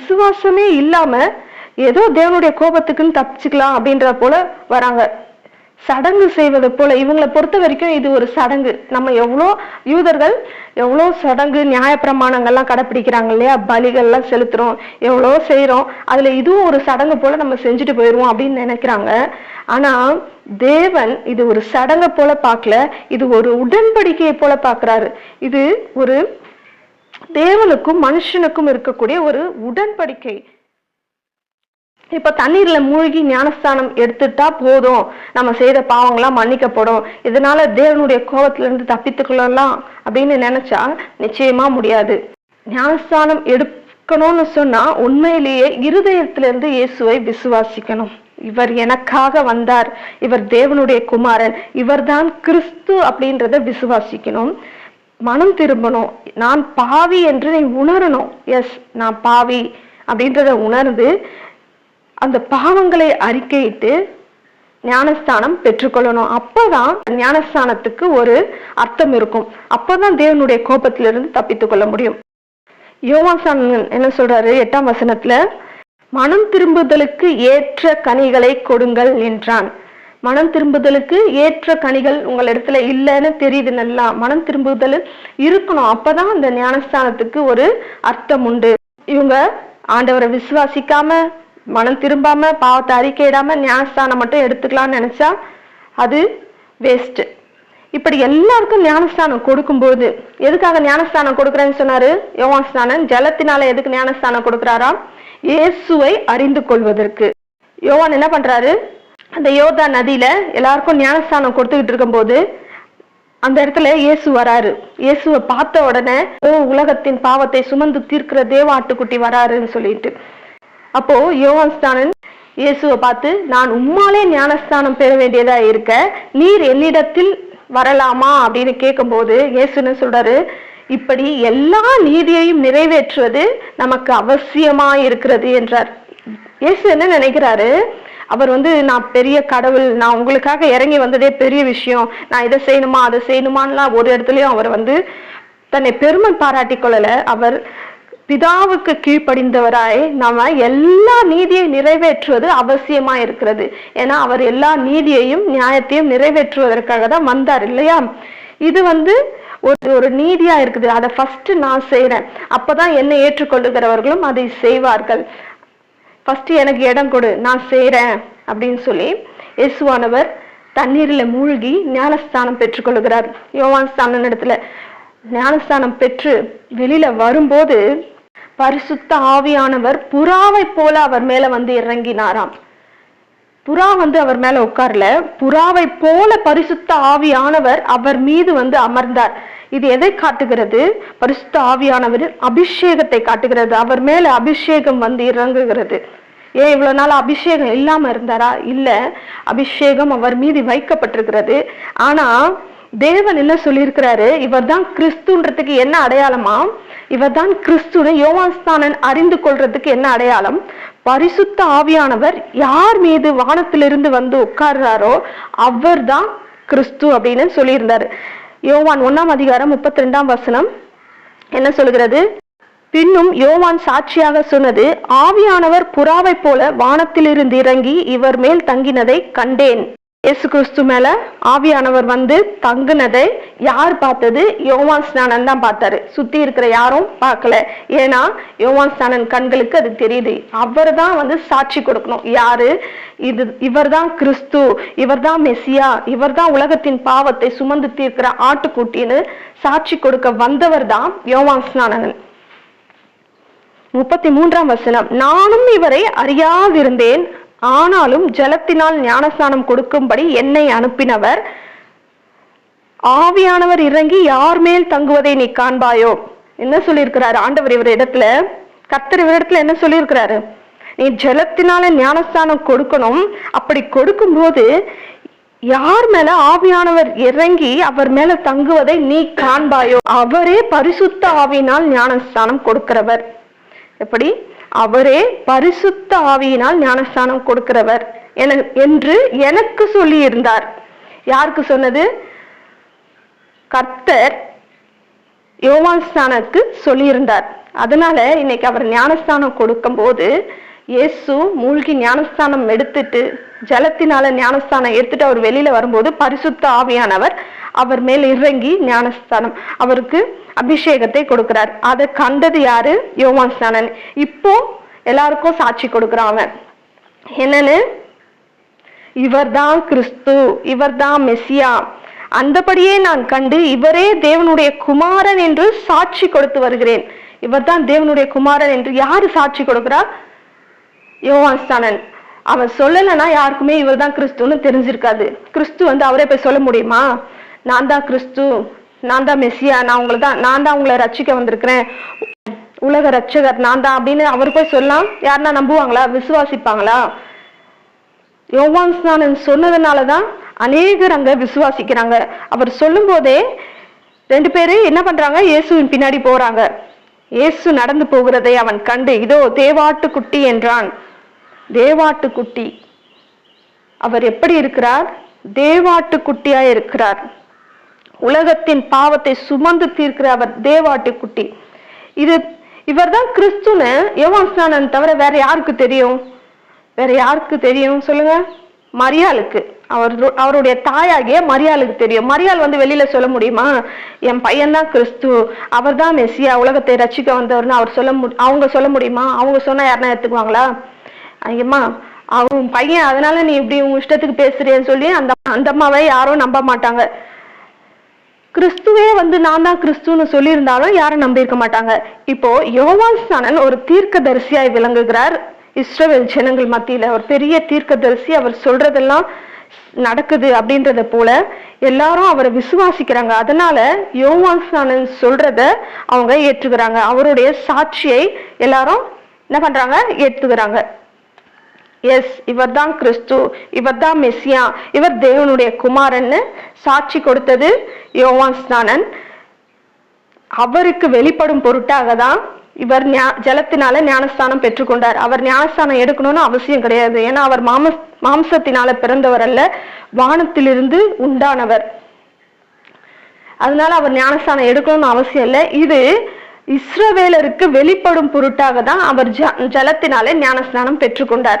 விசுவாசமே இல்லாம ஏதோ தேவனுடைய கோபத்துக்குன்னு தப்பிச்சுக்கலாம் அப்படின்ற போல வராங்க. சடங்கு செய்வது போல இவங்களை பொறுத்த வரைக்கும் இது ஒரு சடங்கு. நம்ம எவ்வளோ யூதர்கள் எவ்வளோ சடங்கு நியாயப்பிரமாணங்கள்லாம் கடைப்பிடிக்கிறாங்க இல்லையா? பலிகள்லாம் செலுத்துறோம் எவ்வளோ செய்கிறோம் அதில் இதுவும் ஒரு சடங்கு போல நம்ம செஞ்சுட்டு போயிடுவோம் அப்படின்னு நினைக்கிறாங்க. ஆனால் தேவன் இது ஒரு சடங்கை போல பார்க்கல இது ஒரு உடன்படிக்கையை போல பார்க்கறாரு. இது ஒரு தேவனுக்கும் மனுஷனுக்கும் இருக்கக்கூடிய ஒரு உடன்படிக்கை. இப்ப தண்ணீர்ல மூழ்கி ஞானஸ்தானம் எடுத்துட்டா போதும். நம்ம செய்த பாவங்கள்லாம் மன்னிக்கப்படும். இதனால தேவனுடைய கோபத்துல இருந்து தப்பித்துக்கொள்ளலாம் அப்படின்னு நினைச்சா நிச்சயமா முடியாது. ஞானஸ்தானம் எடுக்கணும்னு சொன்னா உண்மையிலேயே இருதயத்திலிருந்து இயேசுவை விசுவாசிக்கணும். இவர் எனக்காக வந்தார். இவர் தேவனுடைய குமாரன். இவர்தான் கிறிஸ்து அப்படின்றத விசுவாசிக்கணும். மனம் திரும்பணும். நான் பாவி என்று நீ உணரணும். எஸ் நான் பாவி அப்படின்றத உணர்ந்து அந்த பாவங்களை அறிக்கையிட்டு ஞானஸ்தானம் பெற்றுக்கொள்ளணும். அப்போதான் ஞானஸ்தானத்துக்கு ஒரு அர்த்தம் இருக்கும். அப்போதான் தேவனுடைய கோபத்திலிருந்து தப்பித்துக் கொள்ள முடியும். யோவான் என்ன சொல்றாரு? எட்டாம் வசனத்துல மனம் திரும்புதலுக்கு ஏற்ற கனிகளை கொடுங்கள் என்றான். மனம் திரும்புதலுக்கு ஏற்ற கனிகள் உங்கள் இடத்துல இல்லைன்னு தெரியுது நல்லா மனம் திரும்புதல் இருக்கணும். அப்பதான் அந்த ஞானஸ்தானத்துக்கு ஒரு அர்த்தம் உண்டு. இவங்க ஆண்டவரை விசுவாசிக்காம மனம் திரும்பாம பாவத்தை அறிக்கையிடாம ஞானஸ்தானம் மட்டும் எடுத்துக்கலாம்னு நினைச்சா அது வேஸ்ட் இப்படி எல்லாருக்கும் ஞானஸ்தானம் கொடுக்கும்போது எதுக்காக ஞானஸ்தானம் கொடுக்குறேன்னு சொன்னாரு? யோவான் ஸ்நானன் ஜலத்தினால எதுக்கு ஞானஸ்தானம் கொடுக்குறாராம் இயேசுவை அறிந்து கொள்வதற்கு. யோவான் என்ன பண்றாரு? அந்த யோதா நதியில எல்லாருக்கும் ஞானஸ்தானம் கொடுத்துக்கிட்டு இருக்கும்போது அந்த இடத்துல இயேசு வராரு. இயேசுவை பார்த்த உடனே ஓ உலகத்தின் பாவத்தை சுமந்து தீர்க்கிற தேவ ஆட்டுக்குட்டி வராருன்னு சொல்லிட்டு. அப்போ யோகஸ்தானன் இயேசுவை பார்த்து நான் உம்மாலே ஞானஸ்தானம் பெற வேண்டியதா இருக்க நீர் என்னிடத்தில் வரலாமா? அப்படின்னு கேட்கும்போது இயேசுன்னு சொல்றாரு இப்படி எல்லா நீதியையும் நிறைவேற்றுவது நமக்கு அவசியமா இருக்கிறது என்றார். இயேசு என்ன நினைக்கிறாரு அவர் வந்து நான் பெரிய கடவுள் நான் உங்களுக்காக இறங்கி வந்ததே பெரிய விஷயம் நான் இதை செய்யணுமா அதை செய்யணுமான்லாம் ஒரு இடத்துலயும் அவர் வந்து தன்னை பெருமை பாராட்டி கொள்ளல. அவர் பிதாவுக்கு கீழ்ப்படிந்தவராய் நம்ம எல்லா நீதியை நிறைவேற்றுவது அவசியமா இருக்கிறது. ஏன்னா அவர் எல்லா நீதியையும் நியாயத்தையும் நிறைவேற்றுவதற்காக தான் வந்தார் இல்லையா? இது வந்து ஒரு ஒரு நீதியா இருக்குது. அதை ஃபர்ஸ்ட் நான் செய்யறேன் அப்பதான் என்னை ஏற்றுக்கொள்ளுகிறவர்களும் அதை செய்வார்கள். ஃபர்ஸ்ட் எனக்கு இடம் கொடு நான் செய்யறேன் அப்படின்னு சொல்லி இயேசுவானவர் தண்ணீரில் மூழ்கி ஞானஸ்தானம் பெற்றுக்கொள்கிறார். யோவான் ஸ்தான இடத்துல ஞானஸ்தானம் பெற்று வெளியில வரும்போது பரிசுத்த ஆவியானவர் புறாவை போல அவர் மேல வந்து இறங்கினாராம். புறா வந்து அவர் மேல உட்கார்ல. புறாவை போல பரிசுத்த ஆவியானவர் அவர் மீது வந்து அமர்ந்தார். இது எதை காட்டுகிறது? பரிசுத்த ஆவியானவர் அபிஷேகத்தை காட்டுகிறது. அவர் மேல அபிஷேகம் வந்து இறங்குகிறது. ஏன் இவ்வளவு நாள் அபிஷேகம் இல்லாம இருந்தாரா? இல்ல அபிஷேகம் அவர் மீது வைக்கப்பட்டிருக்கிறது. ஆனா தேவன் என்ன சொல்லியிருக்கிறாரு? இவர் தான் கிறிஸ்துன்றதுக்கு என்ன அடையாளமா இவர் தான் யோவான்ஸ்தானன் அறிந்து கொள்றதுக்கு என்ன அடையாளம்? பரிசுத்த ஆவியானவர் யார் மீது வானத்திலிருந்து வந்து உட்கார்றாரோ அவர் தான் கிறிஸ்து அப்படின்னு சொல்லியிருந்தாரு. யோவான் ஒண்ணாம் அதிகாரம் முப்பத்தி ரெண்டாம் வசனம் என்ன சொல்கிறது? பின்னும் யோவான் சாட்சியாக சொன்னது ஆவியானவர் புறாவைப் போல வானத்திலிருந்து இறங்கி இவர் மேல் தங்கினதை கண்டேன். இயேசு கிறிஸ்து மேல ஆவியானவர் வந்து தங்குனதை யார் பார்த்தது? யோவான் ஸ்நானன் தான் பார்த்தாரு. சுத்தி இருக்கிற யாரும் பார்க்கல. ஏன்னா யோவான் ஸ்நானன் கண்களுக்கு அது தெரியுது. அவர் தான் வந்து சாட்சி கொடுக்கணும். யாரு? இது இவர்தான் கிறிஸ்து. இவர்தான் மெசியா. இவர்தான் உலகத்தின் பாவத்தை சுமந்து தீர்க்கிற ஆட்டுக்குட்டின்னு சாட்சி கொடுக்க வந்தவர் தான் யோவான் ஸ்நானன். முப்பத்தி மூன்றாம் வசனம். நானும் இவரை அறியாதிருந்தேன். ஆனாலும் ஜலத்தினால் ஞானஸ்நானம் கொடுக்கும்படி என்னை அனுப்பினவர் ஆவியானவர் இறங்கி யார் மேல் தங்குவதை நீ காண்பாயோ? என்ன சொல்லியிருக்கிறாரு? ஆண்டவர் இவர் இடத்துல கத்தர் இவர் இடத்துல என்ன சொல்லியிருக்கிறாரு? நீ ஜலத்தினால ஞானஸ்தானம் கொடுக்கணும். அப்படி கொடுக்கும்போது யார் மேல ஆவியானவர் இறங்கி அவர் மேல தங்குவதை நீ காண்பாயோ? அவரே பரிசுத்த ஆவியினால் ஞானஸ்தானம் கொடுக்கிறவர். எப்படி? அவரே பரிசுத்த ஆவியினால் ஞானஸ்தானம் கொடுக்கிறவர். என என்று எனக்கு சொல்லி இருந்தார் யாருக்கு சொன்னது? கர்த்தர் யோவான் சொல்லியிருந்தார். அதனால இன்னைக்கு அவர் ஞானஸ்தானம் கொடுக்கும்போது இயேசு மூழ்கி ஞானஸ்தானம் எடுத்துட்டு ஜலத்தினால ஞானஸ்தானம் எடுத்துட்டு அவர் வெளியில வரும்போது பரிசுத்த ஆவியானவர் அவர் மேல் இறங்கி ஞானஸ்தானம் அவருக்கு அபிஷேகத்தை கொடுக்கிறார். அதை கண்டது யாரு? யோவான் ஸ்நானன் இப்போ எல்லாருக்கும் சாட்சி கொடுக்குறான் அவன். என்னன்னு? இவர்தான் கிறிஸ்து இவர்தான் மெசியா அந்தபடியே நான் கண்டு இவரே தேவனுடைய குமாரன் என்று சாட்சி கொடுத்து வருகிறேன். இவர்தான் தேவனுடைய குமாரன் என்று யாரு சாட்சி கொடுக்கிறார் யோவான் அவன் சொல்லலைன்னா யாருக்குமே இவர் தான் கிறிஸ்துன்னு தெரிஞ்சிருக்காது. கிறிஸ்து வந்து அவரே போய் சொல்ல முடியுமா? நான் தான் கிறிஸ்து நான் தான் மெஸ்ஸியா நான் உங்களை தான் நான் தான் உங்களை ரட்சிக்க வந்திருக்கிறேன். உலக ரட்சகர் நான் தான் அப்படின்னு அவர் போய் சொல்லலாம் யாருன்னா நம்புவாங்களா? விசுவாசிப்பாங்களா? யோவான் ஸ்நானன் சொன்னதுனாலதான் அநேகர் அங்க விசுவாசிக்கிறாங்க. அவர் சொல்லும் போதே ரெண்டு பேரும் என்ன பண்றாங்க? இயேசுவின் பின்னாடி போறாங்க. இயேசு நடந்து போகிறதை அவன் கண்டு இதோ தேவாட்டு குட்டி என்றான். தேவாட்டு குட்டி அவர் எப்படி இருக்கிறார்? தேவாட்டு குட்டியா இருக்கிறார். உலகத்தின் பாவத்தை சுமந்து தீர்க்கிற அவர் தேவாட்டு குட்டி இது இவர்தான் கிறிஸ்துன்னு யோவான் ஸ்நானன் தவிர வேற யாருக்கு தெரியும்? வேற யாருக்கு தெரியும்? சொல்லுங்க. மரியாளுக்கு. அவர் அவருடைய தாயாகிய மரியாளுக்கு தெரியும். மரியாள் வந்து வெளியில சொல்ல முடியுமா? என் பையன்தான் கிறிஸ்து. அவர் தான் மெஸ்ஸியா. உலகத்தை ரசிக்க வந்தவர்னு அவர் சொல்ல மு அவங்க சொல்ல முடியுமா? அவங்க சொன்னா யாருன்னா எடுத்துக்குவாங்களா ஐயம்மா அவன் பையன். அதனால நீ இப்படி உங்க இஷ்டத்துக்கு பேசுறியன்னு சொல்லி அந்த அந்த அம்மாவை யாரும் நம்ப மாட்டாங்க. கிறிஸ்துவே வந்து நான் தான் கிறிஸ்துன்னு சொல்லியிருந்தாலும் யாரும் நம்பியிருக்க மாட்டாங்க. இப்போ யோவான் ஸ்நானன் ஒரு தீர்க்கதரிசியாய் விளங்குகிறார். இஸ்ரவேல் ஜனங்கள் மத்தியில ஒரு பெரிய தீர்க்கதரிசி அவர் சொல்றதெல்லாம் நடக்குது அப்படின்றத போல எல்லாரும் அவரை விசுவாசிக்கிறாங்க. அதனால யோவான் ஸ்நானன் சொல்றத அவங்க ஏற்றுக்கிறாங்க. அவருடைய சாட்சியை எல்லாரும் என்ன பண்றாங்க? ஏற்றுக்கிறாங்க. எஸ் இவர்தான் கிறிஸ்து இவர்தான் மெஸ்ஸியா இவர் தேவனுடைய குமாரன்னு சாட்சி கொடுத்தது யோவான் ஸ்நானன் அவருக்கு வெளிப்படும் பொருட்டாக தான் இவர் ஞா- ஜலத்தினால ஞானஸ்தானம் பெற்றுக்கொண்டார். அவர் ஞானஸ்தானம் எடுக்கணும்னு அவசியம் கிடையாது. ஏன்னா அவர் மாம மாம்சத்தினால பிறந்தவர் அல்ல வானத்திலிருந்து உண்டானவர். அதனால அவர் ஞானஸ்தானம் எடுக்கணும்னு அவசியம் இல்லை. இது இஸ்ரவேலருக்கு வெளிப்படும் பொருட்டாக தான் அவர் ஜ- ஜலத்தினாலே ஞானஸ்நானம் பெற்றுக்கொண்டார்.